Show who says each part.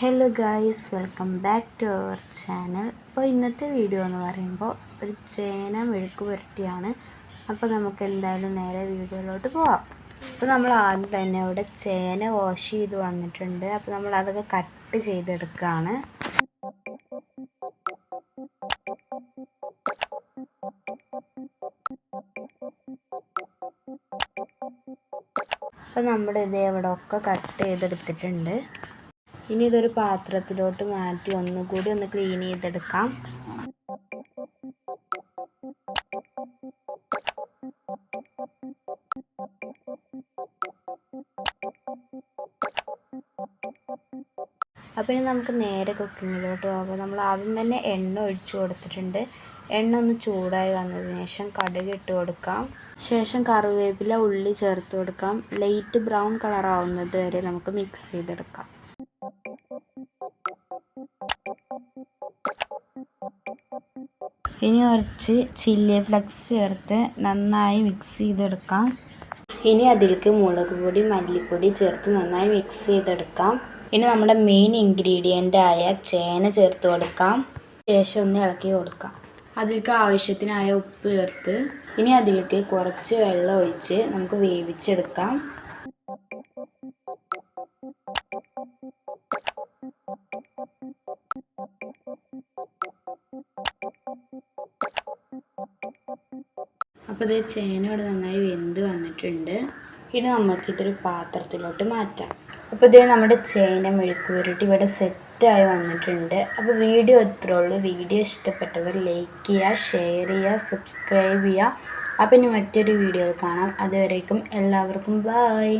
Speaker 1: Hello guys welcome back to our channel അപ്പോൾ ഇന്നത്തെ video എന്ന് പറയുമ്പോൾ ഒരു ചേന മെഴുക്ക് പുരട്ടിയാണ്. അപ്പോൾ നമുക്ക് എന്തായാലും നേരെ വീഡിയോയിലോട്ട് പോവാം. അപ്പോൾ നമ്മൾ ആദ്യം തന്നെ ഇവിടെ ചേന വാഷ് ചെയ്ത് വന്നിട്ടുണ്ട്. അപ്പോൾ നമ്മൾ അതൊക്കെ കട്ട് ചെയ്തെടുക്കുകയാണ് അപ്പോൾ നമ്മൾ ഇത് എവിടെയൊക്കെ കട്ട് ചെയ്തെടുത്തിട്ടുണ്ട്. ഇനി ഇതൊരു പാത്രത്തിലോട്ട് മാറ്റി ഒന്നുകൂടി ഒന്ന് ക്ലീൻ ചെയ്തെടുക്കാം. അപ്പോൾ ഇനി നമുക്ക് നേരെ കുക്കിങ്ങിലോട്ട് പോകാം. നമ്മൾ ആദ്യം തന്നെ എണ്ണ ഒഴിച്ചു കൊടുത്തിട്ടുണ്ട്. എണ്ണ ഒന്ന് ചൂടായി വന്നതിന് ശേഷം കടുക് ഇട്ട് കൊടുക്കാം. ശേഷം കറിവേപ്പില ഉള്ളി ചേർത്ത് കൊടുക്കാം. ലൈറ്റ് ബ്രൗൺ കളർ ആവുന്നത് വരെ നമുക്ക് മിക്സ് ചെയ്തെടുക്കാം. ഇനി കുറച്ച് ചില്ലി ഫ്ലക്സ് ചേർത്ത് നന്നായി മിക്സ് ചെയ്തെടുക്കാം. ഇനി അതിലേക്ക് മുളക് പൊടി മല്ലിപ്പൊടി ചേർത്ത് നന്നായി മിക്സ് ചെയ്തെടുക്കാം. ഇനി നമ്മുടെ മെയിൻ ഇൻഗ്രീഡിയന്റ് ആയ ചേന ചേർത്ത് കൊടുക്കാം. ശേഷം ഒന്ന് ഇളക്കി കൊടുക്കാം. അതിലേക്ക് ആവശ്യത്തിനായ ഉപ്പ് ചേർത്ത് ഇനി അതിലേക്ക് കുറച്ച് വെള്ളം ഒഴിച്ച് നമുക്ക് വേവിച്ചെടുക്കാം. അപ്പോൾ ഇത് ചേന ഇവിടെ നന്നായി വെന്ത് വന്നിട്ടുണ്ട്. ഇനി നമുക്ക് ഇതൊരു പാത്രത്തിലോട്ട് മാറ്റാം. അപ്പോൾ ഇത് നമ്മുടെ ചേന മെഴുക്ക് വരട്ടി ഇവിടെ സെറ്റായി വന്നിട്ടുണ്ട്. അപ്പോൾ വീഡിയോ ഇത്രേ ഉള്ളൂ. വീഡിയോ ഇഷ്ടപ്പെട്ടവർ ലൈക്ക് ചെയ്യുക ഷെയർ ചെയ്യുക സബ്സ്ക്രൈബ് ചെയ്യുക. അപ്പം ഇനി മറ്റൊരു വീഡിയോയിൽ കാണാം. അതുവരേക്കും എല്ലാവർക്കും ബായ്